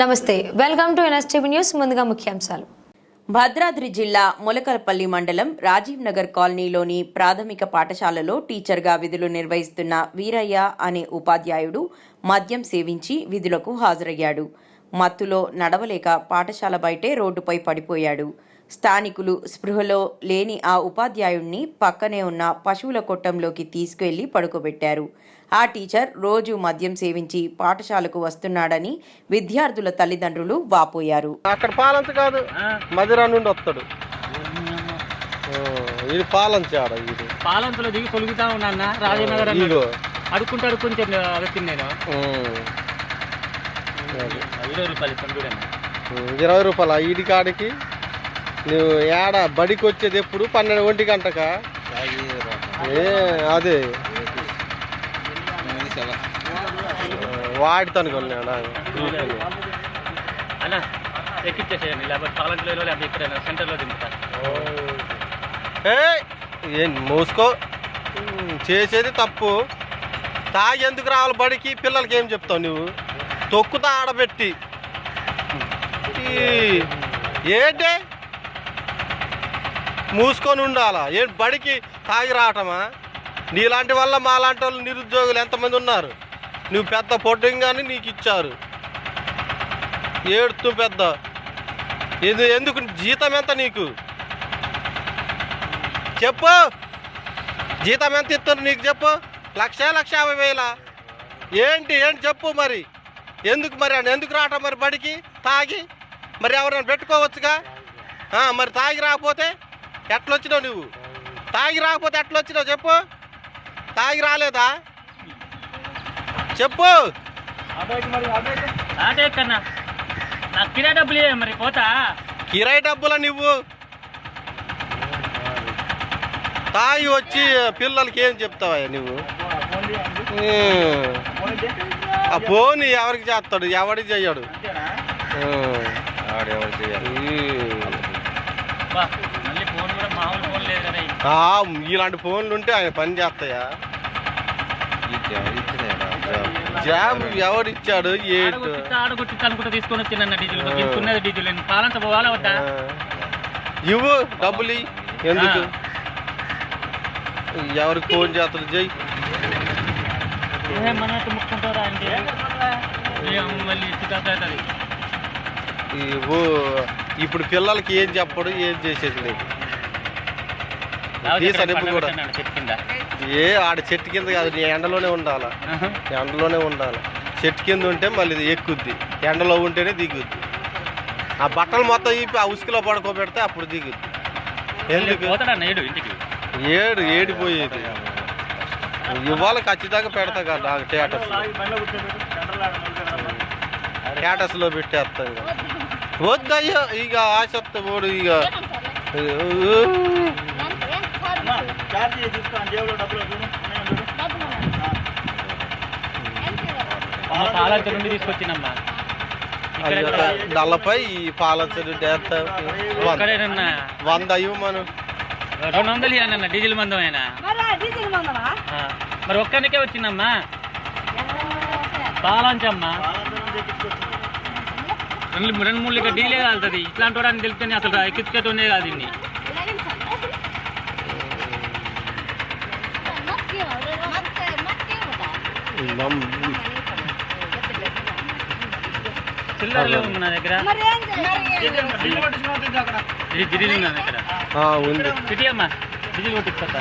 నమస్తే welcome to NSTV news ముందుగా ముఖ్యాంశాలు. భద్రాద్రి జిల్లా ములకలపల్లి మండలం రాజీవ్ నగర్ కాలనీలోని ప్రాథమిక పాఠశాలలో టీచర్గా విధులు నిర్వహిస్తున్న వీరయ్య అనే ఉపాధ్యాయుడు మద్యం సేవించి విధులకు హాజరయ్యాడు. మత్తులో నడవలేక పాఠశాల బయటే రోడ్డుపై పడిపోయాడు. స్థానికులు స్పృహలో లేని ఆ ఉపాధ్యాయుణ్ణి పక్కనే ఉన్న పశువుల కొట్టంలోకి తీసుకెళ్ళి పడుకోబెట్టారు. ఆ టీచర్ రోజు మద్యం సేవించి పాఠశాలకు వస్తున్నాడని విద్యార్థుల తల్లిదండ్రులు వాపోయారు. అక్కడ పాలంచ కాదు మదిరా నుండి వస్తాడు. ఇది పాలంచ ఆడ ఇది. పాలంతలో దిగి తొలుగుతా ఉన్నా రాజనగర్ అడుక్కుంటూ అడుక్కుంటే నేను. ఇరవై రూపాయలు ఇరవై రూపాయల? ఈడి కాడికి? నువ్వు ఏడ బడికి వచ్చేది ఎప్పుడు? పన్నెండు ఒంటి గంటక? ఏ అదే. వాడితాను కొన్నాడు అన్న. ఎక్కిచ్చేసేయండి లేకపోతే సెంటర్లో ఏం మూసుకో? చేసేది తప్పు. తాగి ఎందుకు రావాలి బడికి? పిల్లలకి ఏం చెప్తావు నువ్వు? తొక్కుతా ఆడబెట్టి. ఏంటి? మూసుకొని ఉండాలా? ఏంటి బడికి తాగి రావటమా? నీలాంటి వల్ల మాలాంటి వాళ్ళు నిరుద్యోగులు ఎంతమంది ఉన్నారు? నువ్వు పెద్ద పొట్టింగాని నీకు ఇచ్చారు. ఏడుతూ పెద్ద. ఇది ఎందుకు జీతం ఎంత నీకు? చెప్పు. జీతం ఎంత ఇస్తారు నీకు చెప్పు. లక్ష లక్ష యాభై వేల. ఏంటి ఏంటి చెప్పు మరి? ఎందుకు మరి అని ఎందుకు రావటం మరి బడికి? తాగి. మరి ఎవరైనా పెట్టుకోవచ్చుగా? మరి తాగి రాకపోతే ఎట్లొచ్చినావు నువ్వు? తాగి రాకపోతే ఎట్లొచ్చినావు చెప్పు. తాగి రాలేదా? చెప్పు. ఆటే కన్నా. నాకు కిరా డబ్బులు మరి పోతా. కిరాయి డబ్బులా నువ్వు? తాగి వచ్చి పిల్లలకి ఏం చెప్తావా నువ్వు. ఆ ఫోన్ ఎవరికి చేస్తాడు? ఎవరికి చెయ్యడు ఉమ్. ఉమ్. ఇలాంటి ఫోన్లు ఉంటే ఆయన పని చేస్తాయా? జాబ్ ఆడగొట్టి అనుకుంటా తీసుకొని వచ్చిందన్న డీజిల్ తీసుకున్నది డీజిల్ నేను పాలంత పోవాలా వద్దా? ఇవ్వు డబ్బులు. ఎందుకు? ఎవరికి ఫోన్ చేస్తాడు జై. మనం ముక్కుంటారా మళ్ళీ ఇవ్వు. ఇప్పుడు పిల్లలకి ఏం చెప్పడు? ఏం చేసేది లేదు కూడా. ఏ ఆడ చెట్టు కింద కాదు నీ ఎండలోనే ఉండాలా. ఎండలోనే ఉండాలి? చెట్టు కింద ఉంటే మళ్ళీ ఎక్కుద్ది. ఎండలో ఉంటేనే దిగుద్ది. ఆ బట్టలు మొత్తం ఇప్పి ఆ ఉసుకులో పడుకోబెడితే అప్పుడు దిగుద్ది. ఎందుకు? ఏడు ఇంటికి? ఏడు ఏడిపోయేది. ఇవాళ ఖచ్చితంగా పెడతా కదా నాకు స్టేటస్ స్టేటస్లో పెట్టేస్తాను ఇక. వద్దయ్యా ఇక ఆసక్తి పోడు ఇక. నల్లపై ఈ పాలసరి ఒక్కడేనన్నా. వంద ఇవ్వు మనం. రెండు వందలు ఇవ్వనన్న డీజిల్ మందం ఆయన మరి ఒక్కరికే వచ్చిందమ్మా. పాలంచమ్మా. రెండు రెండు మూడు లీటర్ డీలే కాలుతుంది. ఇట్లాంటి వాడని తెలిస్తేనే అసలు ఎక్కించుకేటోనే కాదు ఇన్ని మమ్- చిల్లర లేవు నా దగ్గర ఇది డీజిల్ ఉంది నా దగ్గర ఆ, ఉంది సిటీ అమ్మా డీజిల్ కొట్టిస్తా